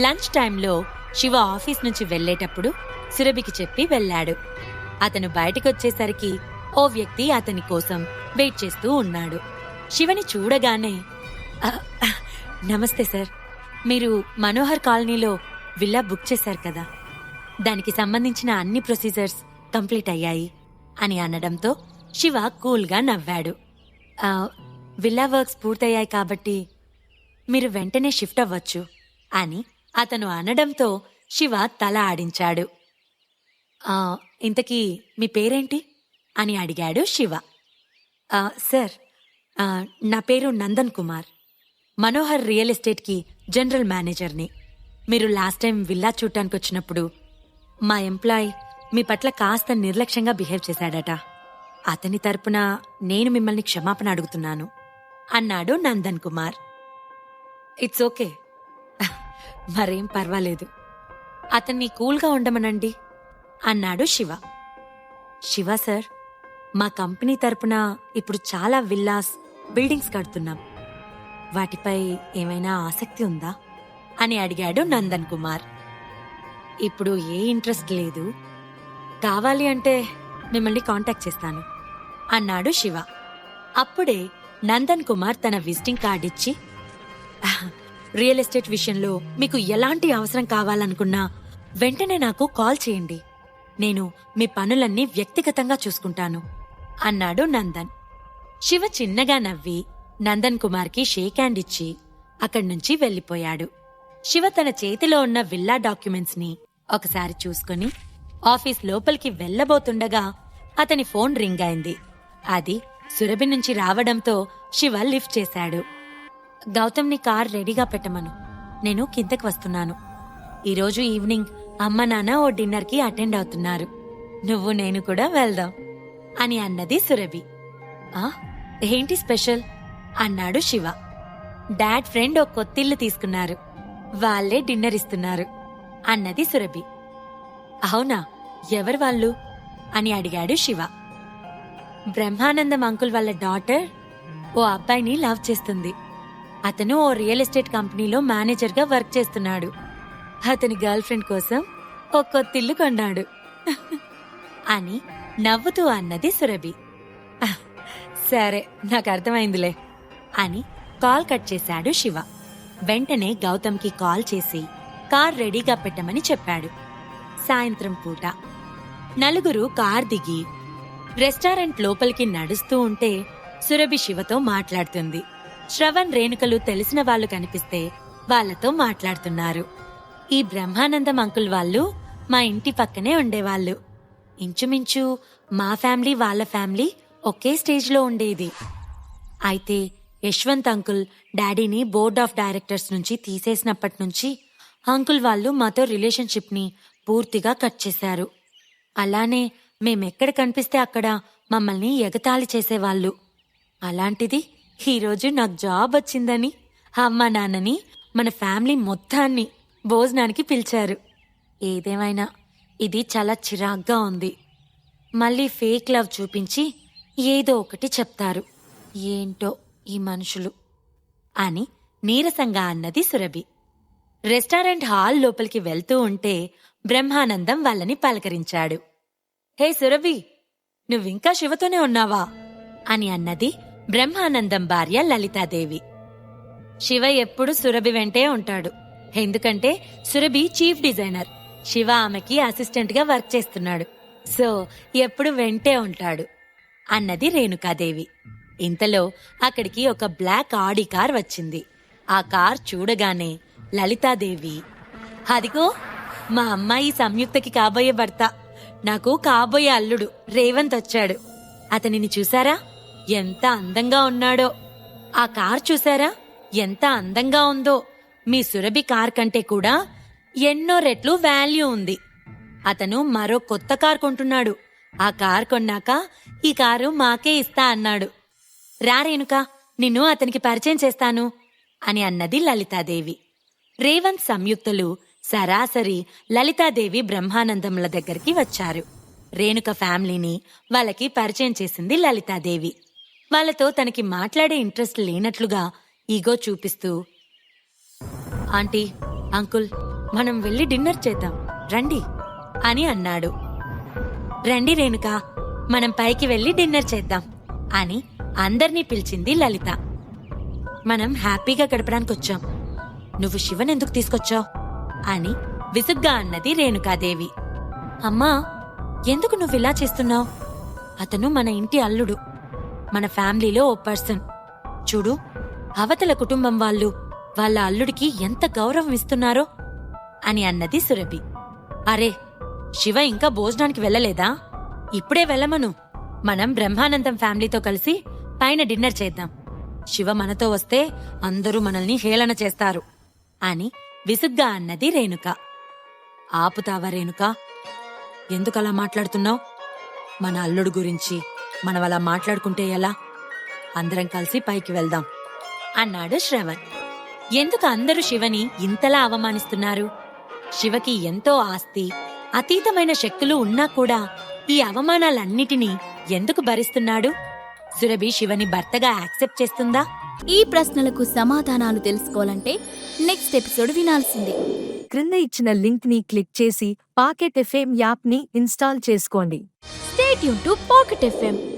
Lunch టైంలో Shiva office నుంచి వెళ్ళేటప్పుడు సురభికి చెప్పి వెళ్ళాడు. అతను బయటకొచ్చేసరికి ఓ వ్యక్తి అతని కోసం వెయిట్ చేస్తూ ఉన్నాడు. శివని చూడగానే నమస్తే సార్. మీరు మనోహర్ కాలనీలో విల్లా బుక్ చేశారు కదా. దానికి సంబంధించిన అన్ని ప్రొసీజర్స్ కంప్లీట్ అయ్యాయి అని అనడంతో శివ కూల్గా నవ్వాడు. విల్లా వర్క్స్ పూర్తయ్యాయి కాబట్టి మీరు వెంటనే షిఫ్ట్ అవ్వచ్చు అని అతను అనడంతో శివ తల ఆడించాడు. ఇంతకీ మీ పేరేంటి? అని అడిగాడు శివ. సార్ నా పేరు నందన్ కుమార్. మనోహర్ రియల్ ఎస్టేట్కి జనరల్ మేనేజర్ని. మీరు లాస్ట్ టైం విల్లా చూడటానికి వచ్చినప్పుడు మా ఎంప్లాయ్ మీ పట్ల కాస్త నిర్లక్ష్యంగా బిహేవ్ చేశాడట. అతని తరపున నేను మిమ్మల్ని క్షమాపణ అడుగుతున్నాను అన్నాడు నందన్ కుమార్. It's okay. మరేం పర్వాలేదు. అతన్ని కూల్గా ఉండమనండి అన్నాడు శివ. శివ సార్ మా కంపెనీ తరపున ఇప్పుడు చాలా విల్లాస్ బిల్డింగ్స్ కడుతున్నాం. వాటిపై ఏమైనా ఆసక్తి ఉందా? అని అడిగాడు నందన్ కుమార్. ఇప్పుడు ఏ ఇంట్రెస్ట్ లేదు. కావాలి అంటే మిమ్మల్ని కాంటాక్ట్ చేస్తాను అన్నాడు శివ. అప్పుడే నందన్ కుమార్ తన విజిటింగ్ కార్డ్ ఇచ్చి రియల్ ఎస్టేట్ విషయంలో మీకు ఎలాంటి అవసరం కావాలనుకున్నా వెంటనే నాకు కాల్ చేయండి. నేను మీ పనులన్నీ వ్యక్తిగతంగా చూసుకుంటాను. అన్నాడు నందన్. శివ చిన్నగా నవ్వి నందన్ కుమార్కి షేక్ హ్యాండ్ ఇచ్చి అక్కడి నుంచి వెళ్ళిపోయాడు శివ తన చేతిలో ఉన్న విల్లా డాక్యుమెంట్స్ని ఒకసారి చూసుకుని ఆఫీస్ లోపలికి వెళ్ళబోతుండగా అతని ఫోన్ రింగ్ అయింది. అది సురభి నుంచి రావడంతో శివ లిఫ్ట్ చేశాడు. గౌతమ్ని కార్ రెడీగా పెట్టమను. నేను కిందకి వస్తున్నాను. ఈరోజు ఈవినింగ్ అమ్మ నాన్న ఓ డిన్నర్కి అటెండ్ అవుతున్నారు. నువ్వు నేను కూడా వెళ్దాం అని అన్నది సురభి. ఆ ఏంటి స్పెషల్? అన్నాడు శివ. డాడ్ ఫ్రెండ్ ఓ కొత్తిల్లు తీసుకున్నారు. వాళ్ళే డిన్నర్ ఇస్తున్నారు అన్నది సురభి. అవునా? ఎవరు వాళ్ళు? అని అడిగాడు శివ. బ్రహ్మానందం అంకుల్ వాళ్ళ డాటర్ ఓ అబ్బాయిని లవ్ చేస్తుంది. అతను ఓ రియల్ ఎస్టేట్ కంపెనీలో మేనేజర్గా వర్క్ చేస్తున్నాడు. అతని గర్ల్ ఫ్రెండ్ కోసం ఓ కొత్తిల్లు కొన్నాడు. అని నవ్వుతూ అన్నది సురభి. సరే నాకు అర్థమైందిలే అని కాల్ కట్ చేశాడు శివ. వెంటనే గౌతమ్కి కాల్ చేసి కార్ రెడీగా పెట్టమని చెప్పాడు. సాయంత్రం పూట నలుగురు కార్ దిగి రెస్టారెంట్ లోపలికి నడుస్తూ ఉంటే సురభి శివతో మాట్లాడుతుంది. శ్రవణ్ రేణుకలు తెలిసిన వాళ్ళు కనిపిస్తే వాళ్ళతో మాట్లాడుతున్నారు. ఈ బ్రహ్మానందం అంకుల్ వాళ్ళు మా ఇంటి పక్కనే ఉండేవాళ్ళు. ఇంచుమించు మా ఫ్యామిలీ వాళ్ళ ఫ్యామిలీ ఒకే స్టేజ్లో ఉండేది. అయితే యశ్వంత్ అంకుల్ డాడీని బోర్డ్ ఆఫ్ డైరెక్టర్స్ నుంచి తీసేసినప్పటి నుంచి అంకుల్ వాళ్ళు మాతో రిలేషన్షిప్ని పూర్తిగా కట్ చేశారు. అలానే మేమెక్కడ కనిపిస్తే అక్కడ మమ్మల్ని ఎగతాళి చేసేవాళ్ళు. అలాంటిది ఈరోజు నాకు జాబ్ వచ్చిందని అమ్మ నాన్నని మన ఫ్యామిలీ మొత్తాన్ని భోజనానికి పిలిచారు. ఏదేమైనా ఇది చాలా చిరాగ్గా ఉంది. మళ్ళీ ఫేక్ లవ్ చూపించి ఏదో ఒకటి చెప్తారు. ఏంటో ఈ మనుషులు? అని నీరసంగా అన్నది సురభి. రెస్టారెంట్ హాల్ లోపలికి వెళ్తూ ఉంటే బ్రహ్మానందం వాళ్ళని పలకరించాడు. హే సురభి నువ్వింకా శివతోనే ఉన్నావా? అని అన్నది బ్రహ్మానందం భార్య లలితాదేవి. శివ ఎప్పుడు సురభి వెంటే ఉంటాడు. ఎందుకంటే సురభి చీఫ్ డిజైనర్. శివ ఆమెకి అసిస్టెంట్గా వర్క్ చేస్తున్నాడు. సో ఎప్పుడు వెంటే ఉంటాడు. అన్నది రేణుకాదేవి. ఇంతలో అక్కడికి ఒక బ్లాక్ ఆడి కార్ వచ్చింది. ఆ కార్ చూడగానే లలితాదేవి అదిగో మా అమ్మాయి సంయుక్తకి కాబోయే భర్త. నాకు కాబోయే అల్లుడు రేవంత్ వచ్చాడు. అతనిని చూసారా? ఎంత అందంగా ఉన్నాడో. ఆ కార్ చూసారా? ఎంత అందంగా ఉందో. మీ సురభి కార్ కంటే కూడా ఎన్నో రెట్లు వాల్యూ ఉంది. అతను మరో కొత్త కార్ కొంటున్నాడు. ఆ కార్ కొన్నాక ఈ కారు మాకే ఇస్తా అన్నాడు. రా రేణుక నిన్ను అతనికి పరిచయం చేస్తాను అని అన్నది లలితాదేవి. రేవంత్ సంయుక్తులు సరాసరి లలితాదేవి బ్రహ్మానందముల దగ్గరికి వచ్చారు. రేణుక ఫ్యామిలీని వాళ్ళకి పరిచయం చేసింది లలితాదేవి. వాళ్ళతో తనకి మాట్లాడే ఇంట్రెస్ట్ లేనట్లుగా ఈగో చూపిస్తూ ఆంటీ అంకుల్ మనం వెళ్ళి డిన్నర్ చేద్దాం. రండి. అని అన్నాడు. రండి రేణుక మనం పైకి వెళ్ళి డిన్నర్ చేద్దాం. అని అందర్నీ పిలిచింది లలిత. మనం హ్యాపీగా గడపడానికి వచ్చాం నువ్వు శివన్ ఎందుకు తీసుకొచ్చావు? అని విసుగ్గా అన్నది రేణుకాదేవి. అమ్మా ఎందుకు నువ్వు ఇలా చేస్తున్నావు? అతను మన ఇంటి అల్లుడు. మన ఫ్యామిలీలో ఓ పర్సన్. చూడు అవతల కుటుంబం వాళ్ళు వాళ్ళ అల్లుడికి ఎంత గౌరవం ఇస్తున్నారో అని అన్నది సురభి. అరే శివ ఇంకా భోజనానికి వెళ్ళలేదా? ఇప్పుడే వెళ్ళమను. మనం బ్రహ్మానందం ఫ్యామిలీతో కలిసి పైన డిన్నర్ చేద్దాం. శివ మనతో వస్తే అందరూ మనల్ని హేళన చేస్తారు అని విసుగ్గా అన్నది రేణుక. ఆపుతావా రేణుక? ఎందుకలా మాట్లాడుతున్నావు? మన అల్లుడు గురించి మనం అలా మాట్లాడుకుంటే ఎలా? అందరం కలిసి పైకి వెళ్దాం. అన్నాడు శ్రవణ్. ఎందుకు అందరూ శివని ఇంతలా అవమానిస్తున్నారు? శివకి ఎంతో ఆస్తి అతీతమైన శక్తులు ఉన్నా కూడా ఈ అవమానాలన్నిటినీ ఎందుకు భరిస్తున్నాడు? సురభి శివని భర్తగా యాక్సెప్ట్ చేస్తుందా? ఈ ప్రశ్నలకు సమాధానాలు తెలుసుకోవాలంటే నెక్స్ట్ ఎపిసోడ్ వినాల్సిందే. క్రింద ఇచ్చిన లింక్ని క్లిక్ చేసి పాకెట్ ఎఫ్ఎం యాప్ని ఇన్స్టాల్ చేసుకోండి. స్టేట్ యూన్ టు పాకెట్ ఎఫ్ఎం